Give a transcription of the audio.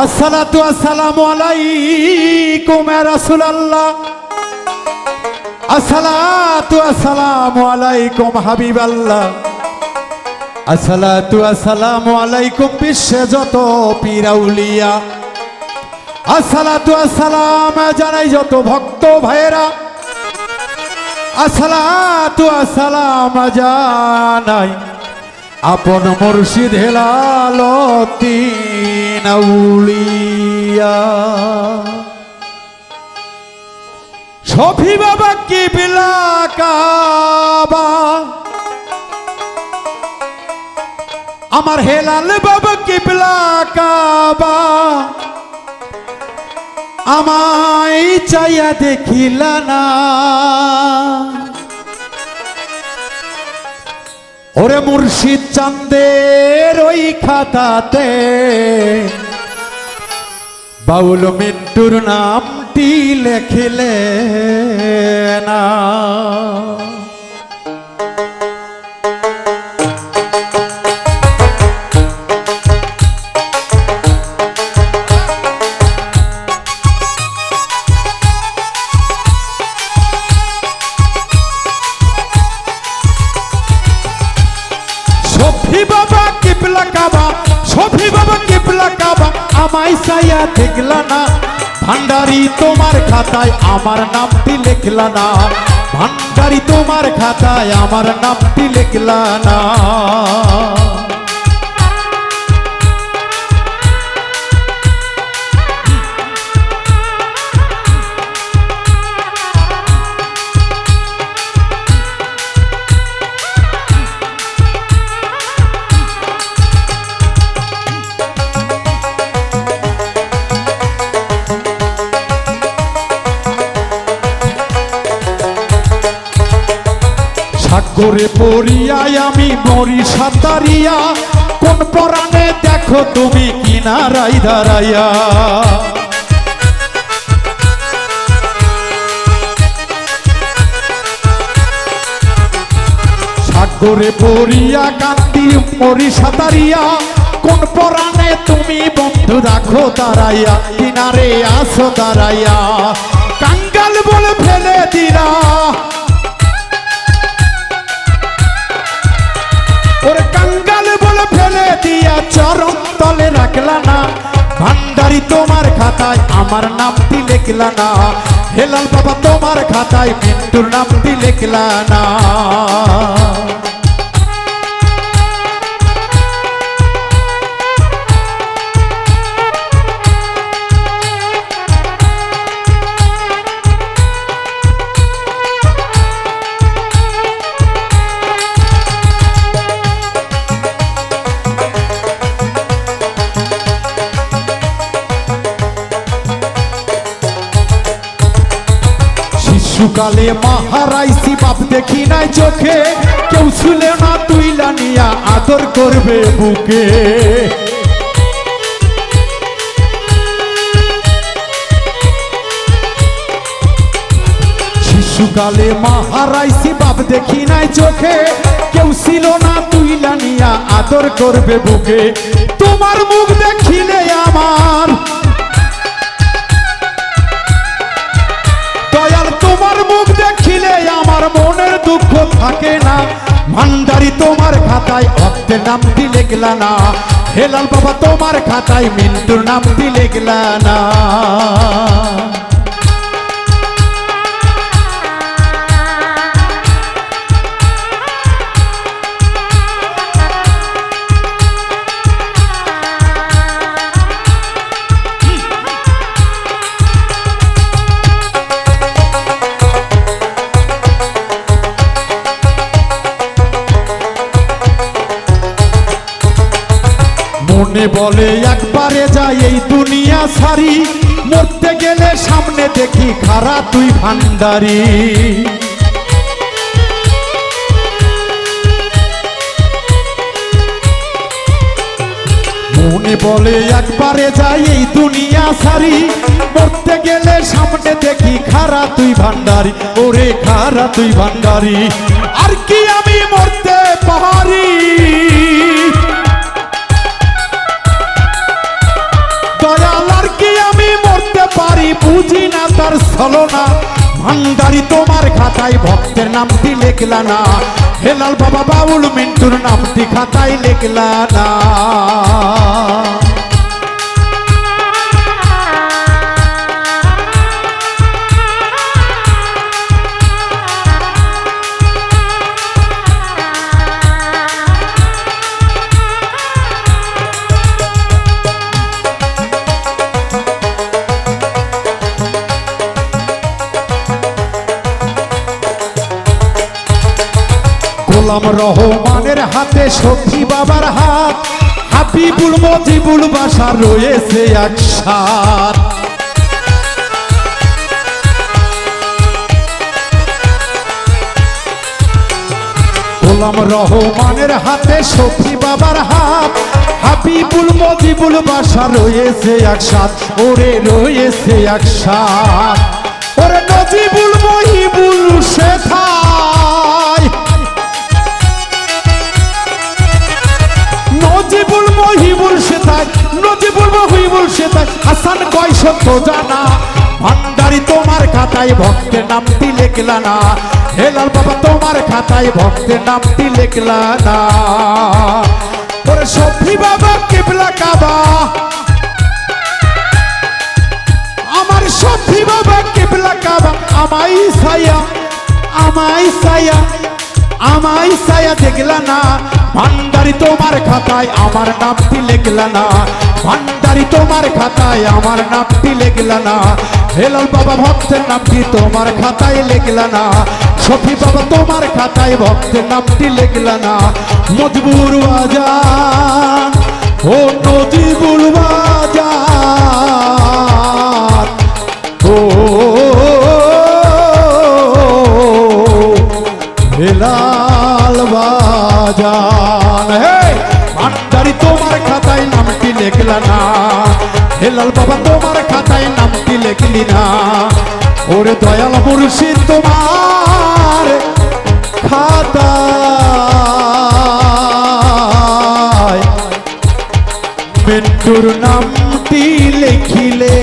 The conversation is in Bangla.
আসসালাতু আসসালামু আলাইকুম ইয়া রাসূলুল্লাহ। আসসালাতু আসসালামু আলাইকুম হাবিবাল্লাহ। আসসালাতু আসসালামু আলাইকুম বিশ্বে যত পীরাউলিয়া আসসালাতু আসসালাম জানাই যত ভক্ত ভাইয়েরা। আসসালাতু আসসালাম জানাই আপন মুর্শিদ হেলালতি নাউলিয়া সফি বাবা কি কাবা? আমার হেলাল বাবা কি কাবা? আমায় চাইয়া দেখিলা না। ওরে মুর্শিদ চান্দের ওই খাতাতে। বাউল মিন্টুর নামটি লেখিলে না। সফি বাবা, কিপলা কাবা সফি বাবা, কিপলা কাবা, আমায় সাইয়া দেখলা না। ভান্ডারি তোমার খাতায় আমার নামটি লেখলা না। ভান্ডারি তোমার খাতায় আমার নামটি লেখলা না। সাগরে পড়িয়াই আমি মরি সাঁতারিয়া। কোন পরাণে দেখো তুমি কিনারাই দাঁড়াইয়া। সাগরে পড়িয়া কান্তি মরি সাঁতারিয়া। কোন পরাণে তুমি বন্ধু রাখো দাঁড়াইয়া, কিনারে আসো দাঁড়াইয়া। কাঙ্গাল বলে ফেলে দিলা। আমার নামটি দিলে না। হেলাল বাবা তোমার খাতায় মিন্টুর নামটি দিলে না। শিশুকালে মাহারাইছি বাপ দেখি নাই চোখে। কেউ ছিল না তুইলা নিয়া আদর করবে বুকে। শিশুকালে মাহারাইছি বাপ দেখি নাই চোখে। কেউ ছিল না তুইলা নিয়া আদর করবে বুকে। তোমার মুখ দেখিলে আমার দুঃখ থাকে না। ভান্ডারি তোমার খাতায় অর্থের নামটি লেখলা না। হেলাল বাবা তোমার খাতায় মিন্টুর নামটি লেখলা না। মনে বলে, একবারে যাই এই দুনিয়া সারি মরতে গেলে সামনে দেখি খারা তুই ভান্ডারি। মনে বলে, একবারে যাই এই দুনিয়া সারি মরতে গেলে সামনে দেখি খারা তুই ভান্ডারি। ওরে খারা তুই ভান্ডারি, আর কি আমি মরতে পারি? দয়ালার কি আমি মরতে পারি? বুঝি না তার ছলনা। ভান্ডারি তোমার খাতায় ভক্তের নামটি লেখলা না। হেলাল বাবা বাউল মিন্টুর নামটি খাতায় লেখলা না। গোলাম রহমানের হাতে সখী বাবার হাত। হাবিবুল, মজিবুল বাসা রয়েছে একসাথ। গোলাম রহমানের হাতে সখী বাবার হাত। হাবিবুল, মজিবুল বাসা রয়েছে একসাথ। ওরে রয়েছে একসাথ। ওরে নজিবুল, মহিবুল শেখায় নজিবুল মহিবুল সেতাই নজিবুল মহিবুল সেতাই হাসান কয় সত্য জানা, ভান্ডারি তোমার খাতায় ভক্তের নামটি লেখলা না, হেলাল বাবা তোমার খাতায় ভক্তের নামটি লেখলা না। ওরে সফি বাবা, কেবলা কাবা। আমার সফি বাবা, কেবলা কাবা। আমাই ছায়া আমাই ছায়া আমাই ছায়া দেখলা না, ভান্ডারি তোমার খাতায় আমার নামটি লেখলা না। ভান্ডারি তোমার খাতায় আমার নামটি লেখলা না। হেলাল বাবা ভক্তের নামটি তোমার খাতায় লেখলা না। সফি বাবা তোমার খাতায় ভক্তের নামটি লেখলা না। মজবুর বাজার ও নজিবুল বাজার ও হেলাল বাজান। হেলাল বাবা, তোমার খাতায় নাম কি লেখলি না। ওরে দয়াল মুর্শিদ, তোমার খাতা মৃত্যুর নামটি লেখিলে